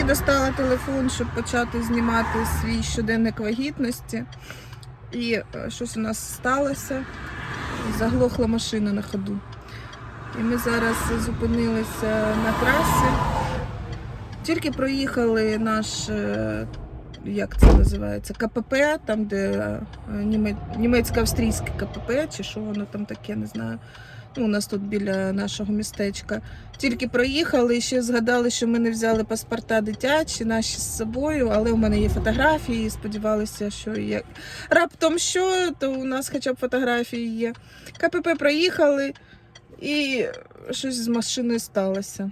Тільки достала телефон, щоб почати знімати свій щоденник вагітності. І е, щось у нас сталося. Заглохла машина на ходу. І ми зараз зупинилися на трасі. Тільки проїхали наш, е, як це називається, КПП, там, де е, німецько-австрійське КПП, чи що воно там таке, не знаю. Ну, у нас тут біля нашого містечка. Тільки проїхали і ще згадали, що ми не взяли паспорта дитячі, наші з собою, але у мене є фотографії, і сподівалися, що є. Раптом що, то у нас хоча б фотографії є. КПП проїхали і щось з машиною сталося.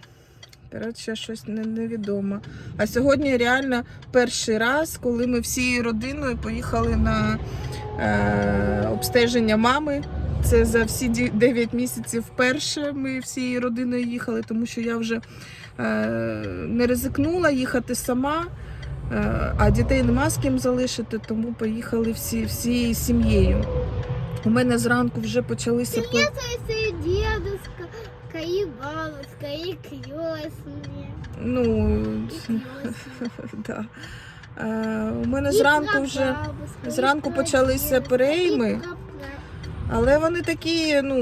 Коротше, щось не- невідомо. А сьогодні реально перший раз, коли ми всією родиною поїхали на е, обстеження мами. Це за всі ді- 9 місяців вперше ми всією родиною їхали, тому що я вже е, не ризикнула їхати сама, е, а дітей нема з ким залишити, тому поїхали всі, всією сім'єю. У мене зранку вже почалися по- Дедушка, бабушка, и крестные. ну, да. е, у мене зранку вже. зранку почалися перейми. Але вони такі, ну,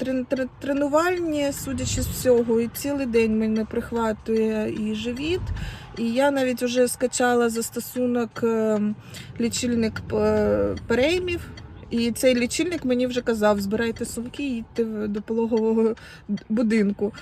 трен- трен- тренувальні, судячи з всього, і цілий день мене прихватує і живіт. І я навіть вже скачала застосунок е, лічильник переймів. І цей лічильник мені вже казав, збирайте сумки і їдьте до пологового будинку.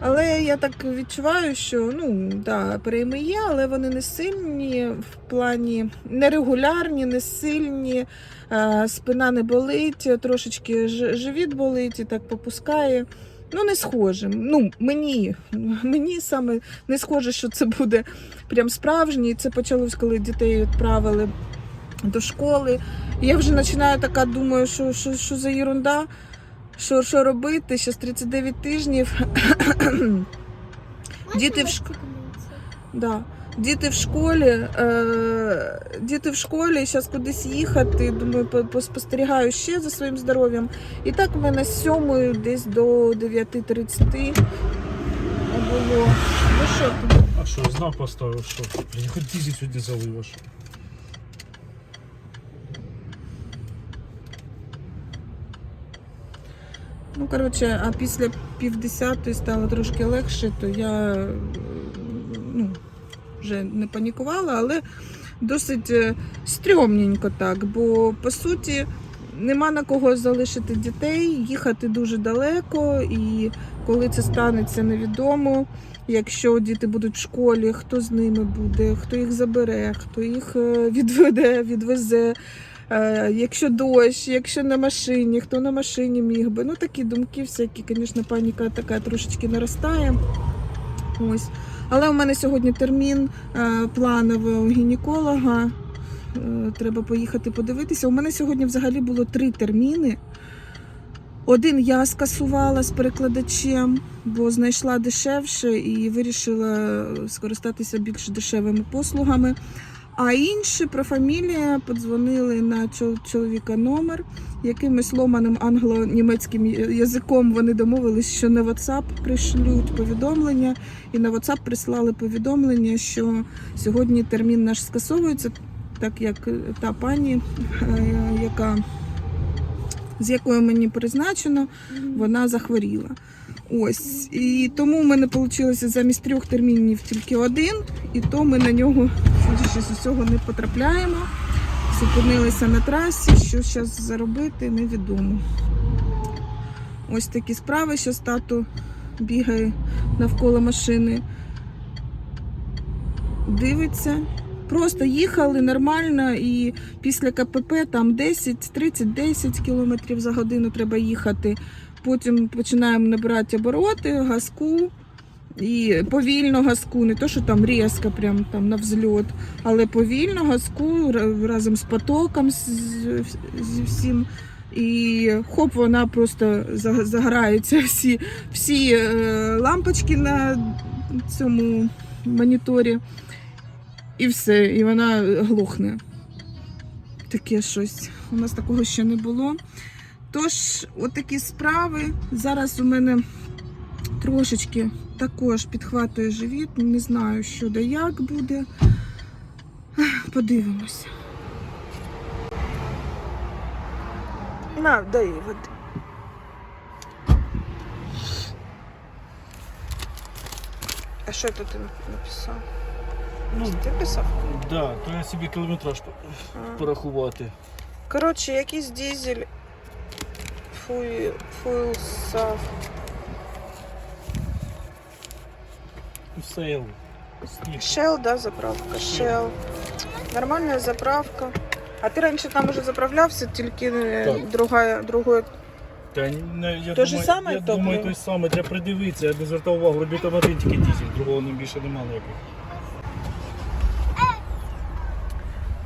Але я так відчуваю, що ну, да, перейми є, але вони не сильні в плані нерегулярні, не сильні. Е, спина не болить, трошечки живіт болить і так попускає. Ну, не схоже. Ну, мені, мені саме не схоже, що це буде прям справжнє. І Це почалось, коли дітей відправили до школи. І я вже починаю така, думаю, що, що, що за ерунда, що, що робити? Зараз 39 тижнів. Діти в шк- Да. Діти в школі, е, діти в школі, зараз кудись їхати. Думаю, по- поспостерігаю ще за своїм здоров'ям. І так в мене з 7 десь до 9.30 було. Ну що ти? А що, знак поставив, що? Блін, хоч дізі сьогодні залив, що? Ну, коротше, а після півдесятої стало трошки легше, то я ну, вже не панікувала, але досить е, стрьомненько так, бо по суті нема на кого залишити дітей, їхати дуже далеко, і коли це станеться, невідомо. Якщо діти будуть в школі, хто з ними буде, хто їх забере, хто їх е, відведе, відвезе. Е, Якщо дощ, якщо на машині, хто на машині міг би. Ну такі думки, всякі, звісно, паніка така трошечки наростає. Ось. Але у мене сьогодні термін е, плановий у гінеколога. Е, Треба поїхати подивитися. У мене сьогодні взагалі було три терміни. Один я скасувала з перекладачем, бо знайшла дешевше і вирішила скористатися більш дешевими послугами. А інші про фамілія подзвонили на чол- чоловіка номер. Якимось ломаним англо-німецьким язиком вони домовились, що на WhatsApp пришлють повідомлення, і на WhatsApp прислали повідомлення, що сьогодні термін наш скасовується, так як та пані, е, яка з якою мені призначено, вона захворіла. Ось. І тому в мене вийшло замість трьох термінів тільки один, і то ми на нього, судячи з усього, не потрапляємо. Зупинилися на трасі, що зараз заробити, невідомо. Ось такі справи, що тато бігає навколо машини. Дивиться. Просто їхали нормально і після КПП там 10, 30, 10 км за годину треба їхати. Потім починаємо набирати обороти, газку. І повільно газку, не то, що там різко, прям там на взльот, але повільно газку разом з потоком, з, зі всім. І хоп, вона просто за- загораються всі, всі е, лампочки на цьому моніторі. І все, і вона глухне. Таке щось. У нас такого ще не було. Тож, отакі справи. Зараз у мене трошечки також підхватує живіт. Не знаю, що да як буде. Подивимося. На, дай води. А що тут ти написав? Ну, Ти писав? да, то я собі кілометраж порахувати. Коротше, якийсь дизель фуйлсав. Сейл. Shell, да, заправка. Shell. Нормальна заправка. А ти раніше там уже заправлявся, тільки е, Так. друга, другою. Та не, я То же думаю, саме я топливо? думаю, той самий, треба придивитися, я не звертав увагу, робив там один тільки дізель, другого не більше немає ніяких.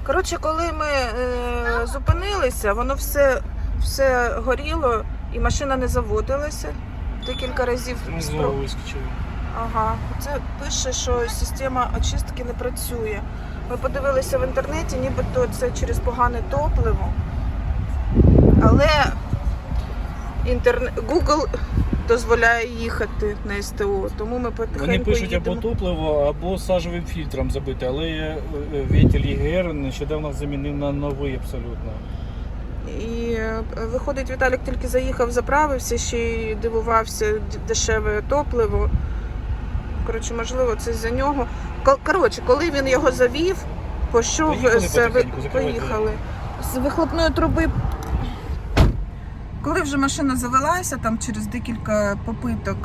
Коротше, коли ми е, зупинилися, воно все, все горіло і машина не заводилася. Декілька разів Ну, спро- знову вискочило. Ага, це пише, що система очистки не працює. Ми подивилися в інтернеті, нібито це через погане топливо. Але інтерне... Google дозволяє їхати на СТО, тому ми потихеньку Вони пишуть їдемо. або топливо, або сажевим фільтром забити, але е, е, ЄГР нещодавно замінив на новий абсолютно. І е, виходить, Віталік тільки заїхав, заправився, ще й дивувався дешеве топливо. Коротше, можливо, це з-за нього. Ко- Коротше, коли він його завів, пішов з поїхали. З вихлопної труби. Коли вже машина завелася, там через декілька попиток,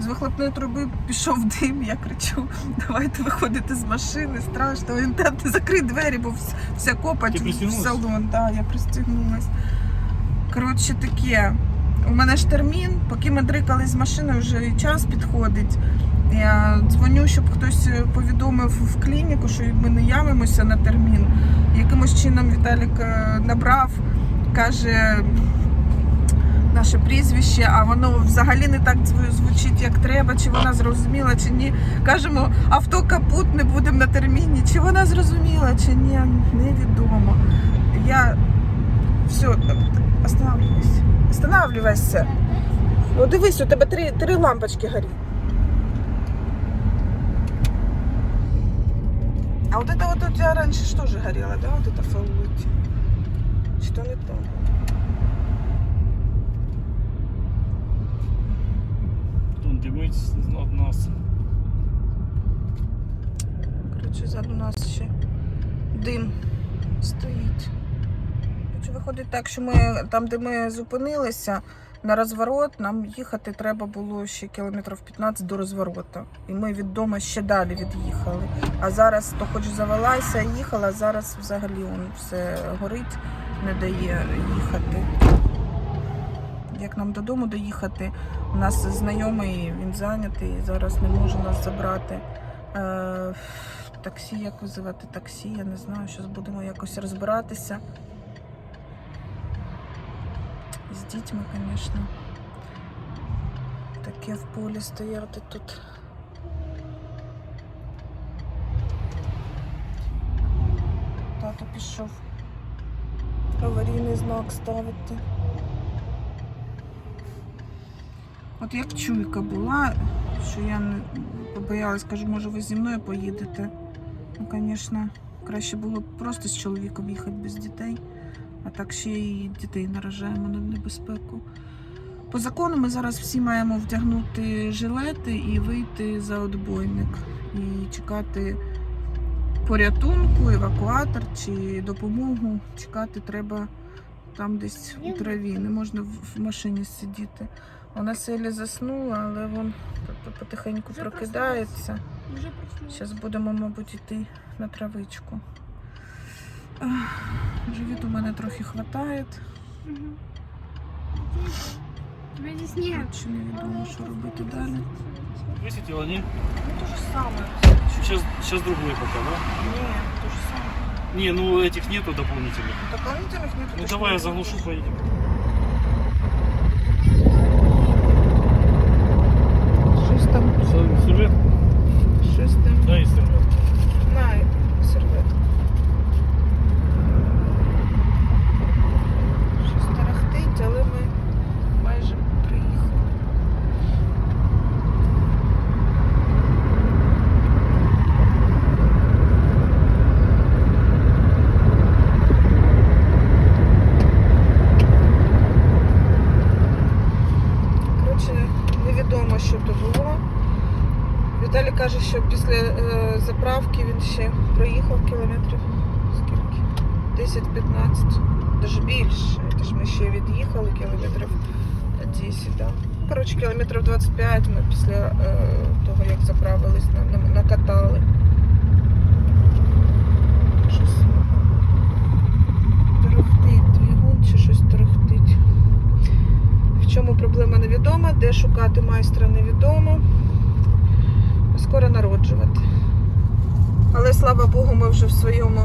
з вихлопної труби пішов дим, я кричу, давайте виходити з машини, страшно. Він там закрий двері, бо вс- вся копоть Ти в салон. Да, я пристігнулась. Коротше, таке. У мене ж термін, поки ми дрикали з машини, вже і час підходить. Я дзвоню, щоб хтось повідомив в клініку, що ми не явимося на термін. Якимось чином Віталік е, набрав, каже наше прізвище, а воно взагалі не так звучить, як треба, чи вона зрозуміла, чи ні. Кажемо, авто капут, не будемо на терміні. Чи вона зрозуміла, чи ні, невідомо. Я все, останавливайся. Останавливайся. Ну дивись, у тебе три, три лампочки горять. А вот это вот у тебя раньше что же горело, да? Вот это фаулити? Что не то? Димить від нас. Коротше, ззаду нас ще дим стоїть. Коротше, виходить так, що ми там, де ми зупинилися, на розворот нам їхати треба було ще кілометрів 15 до розвороту. І ми від дому ще далі від'їхали. А зараз то хоч завелася, їхала, а зараз взагалі он все горить, не дає їхати. Як нам додому доїхати, у нас знайомий, він зайнятий, зараз не може нас забрати. Е, таксі, як визивати таксі, я не знаю, зараз будемо якось розбиратися. З дітьми, звісно. Таке в полі стояти тут. Тато пішов аварійний знак ставити. От як чуйка була, що я не побоялась, кажу, може ви зі мною поїдете. Ну, звісно, краще було б просто з чоловіком їхати без дітей, а так ще і дітей наражаємо на небезпеку. По закону ми зараз всі маємо вдягнути жилети і вийти за отбойник і чекати порятунку, евакуатор чи допомогу. Чекати треба там десь у траві. Не можна в машині сидіти. Вона селі заснула, але він по- потихеньку Вже прокидається. Зараз будемо, мабуть, йти на травичку. Живіт у мене трохи хватає. Чи невідомо, що робити далі. Висвітило, ні? Ну, то ж саме. Сейчас, сейчас другой пока, да? Ні, то ж саме. Не, ну этих нету дополнительных. Дополнительних ні. Ну давай я заглушу, поедем. серветку? Щось там. Дай серветку. На серветку. Щось тарахтить, але ми майже приїхали. Коротше, невідомо, що то було каже, що після е, заправки він ще проїхав кілометрів скільки? 10-15, навіть більше. Це ж ми ще від'їхали кілометрів 10, да. Коротше, кілометрів 25 ми після е, того, як заправились, на, на, накатали. Щось торохтить двигун чи щось торохтить. В чому проблема невідома, де шукати майстра невідомо. Скоро народжувати. Але слава Богу, ми вже в своєму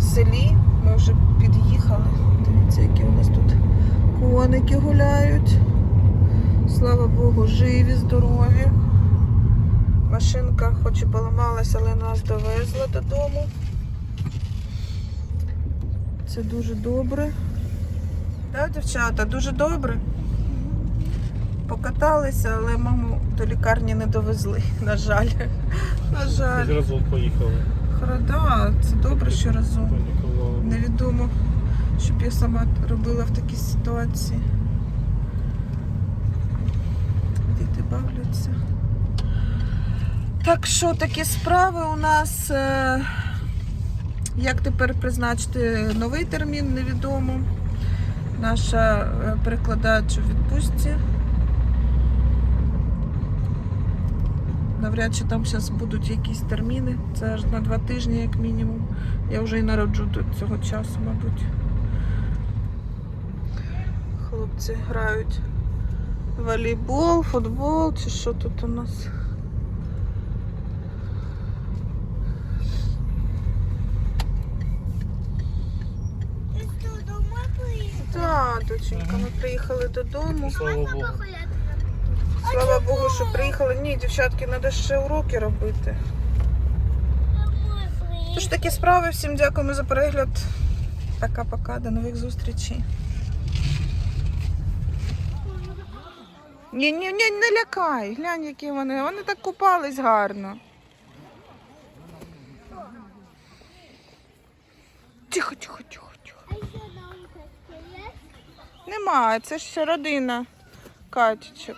селі, ми вже під'їхали. Дивіться, які у нас тут коники гуляють. Слава Богу, живі, здорові. Машинка хоч і поламалася, але нас довезла додому. Це дуже добре. Так, дівчата, дуже добре. Покаталися, але маму до лікарні не довезли, на жаль. На жаль. Разом поїхали. Хорода, це добре, що разом. Невідомо, щоб я сама робила в такій ситуації. Діти бавляться. Так що такі справи у нас. е, Як тепер призначити новий термін, невідомо. Наша е, перекладач у відпустці. Навряд чи там зараз будуть якісь терміни. Це аж на два тижні, як мінімум. Я вже і народжу до цього часу, мабуть. Хлопці грають в волейбол, футбол чи що тут у нас. Так, доченька, ми приїхали додому. Слава Богу. Слава Богу, що приїхали. Ні, дівчатки, треба ще уроки робити. Тож такі справи. Всім дякуємо за перегляд. Пока-пока, до нових зустрічей. Ні, ні, ні, не лякай. Глянь, які вони. Вони так купались гарно. Тихо, тихо, тихо, тихо. А що там таке є? Нема, це ж ще родина Катічок.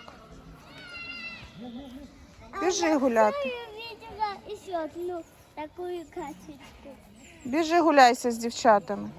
Біжи гуляти. Я одну качечку. Біжи гуляйся з дівчатами.